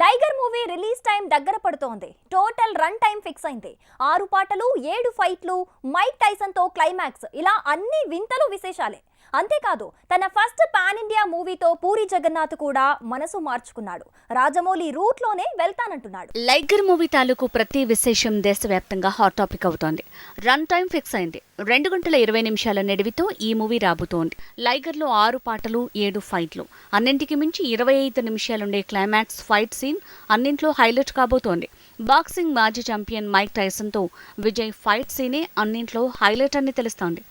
లైగర్ movie release time దగ్గర పడుతోంది. Total run time fix అయింది. ఆరు పాటలు ఏడు ఫైట్లు మైక్ టైసన్తో క్లైమాక్స్. ఇలా అన్ని వింతలు విశేషాలే. అంతేకాదు తన ఫస్ట్ పాన్ ఇండియా మూవీతో పూరి జగన్నాథ్ కూడా మనసు మార్చుకున్నాడు. రాజమౌళి రూట్లోనే వెళ్తానంటున్నాడు. లైగర్ మూవీ తాలూకు ప్రతి విశేషం దేశవ్యాప్తంగా హాట్ టాపిక్ అవుతోంది. రన్ టైం ఫిక్స్ అయింది. రెండు గంటల ఇరవై నిమిషాల నిడివితో ఈ మూవీ రాబోతోంది. లైగర్లో ఆరు పాటలు ఏడు ఫైట్లు. అన్నింటికి మించి ఇరవై ఐదు నిమిషాలుండే క్లైమాక్స్ ఫైట్ సీన్ అన్నింట్లో హైలైట్ కాబోతోంది. బాక్సింగ్ మాజీ ఛాంపియన్ మైక్ టైసన్తో విజయ్ ఫైట్ సీనే అన్నింట్లో హైలైట్ అని తెలుస్తోంది.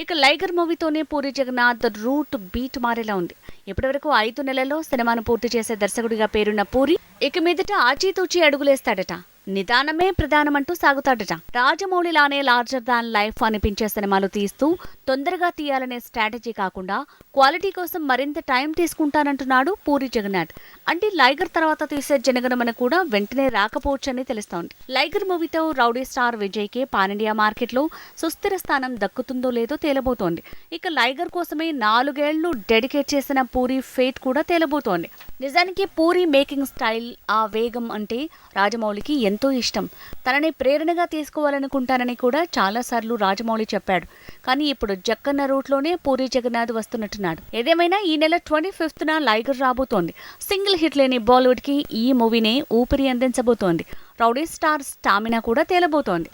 ఇక లైగర్ మూవీతోనే పూరి జగన్నాథ్ రూట్ బీట్ మారేలా ఉంది. ఇప్పటివరకు ఐదు నెలల్లో సినిమాను పూర్తి చేసే దర్శకుడిగా పేరున్న పూరి ఇక మీదట ఆచితూచి అడుగులేస్తాడట. నిదానమే ప్రధానమంటూ సాగుతాడట. రాజమౌళిలానే లార్జర్ దాన్ లైఫ్ అనిపించే సినిమాలు తీస్తూ తొందరగా తీయాలనే స్ట్రాటజీ కాకుండా క్వాలిటీ కోసం మరింత టైం తీసుకుంటానంటున్నాడు పూరి జగన్నాథ్. అంటే లైగర్ తర్వాత తీసే జనగణమన కూడా వెంటనే రాకపోవచ్చని తెలుస్తోంది. లైగర్ మూవీతో రౌడీ స్టార్ విజయ్కి పానిండియా మార్కెట్లో సుస్థిర స్థానం దక్కుతుందో లేదో తేలబోతోంది. ఇక లైగర్ కోసమే నాలుగేళ్ళు డెడికేట్ చేసిన పూరి ఫేట్ కూడా తేలబోతోంది. నిజానికి పూరి మేకింగ్ స్టైల్ ఆ వేగం అంటే రాజమౌళికి ఎంతో ఇష్టం. తనని ప్రేరణగా తీసుకోవాలనుకుంటానని కూడా చాలాసార్లు రాజమౌళి చెప్పాడు. కానీ ఇప్పుడు జక్కన్న రూట్లోనే పూరి జగన్నాథ్ వస్తున్నట్టున్నాడు. ఏదేమైనా ఈ నెల ట్వంటీ ఫిఫ్త్న లైగర్ రాబోతోంది. సింగిల్ హిట్ లేని బాలీవుడ్కి ఈ మూవీనే ఊపిరి అందించబోతోంది. రౌడీ స్టార్ స్టామినా కూడా తేలబోతోంది.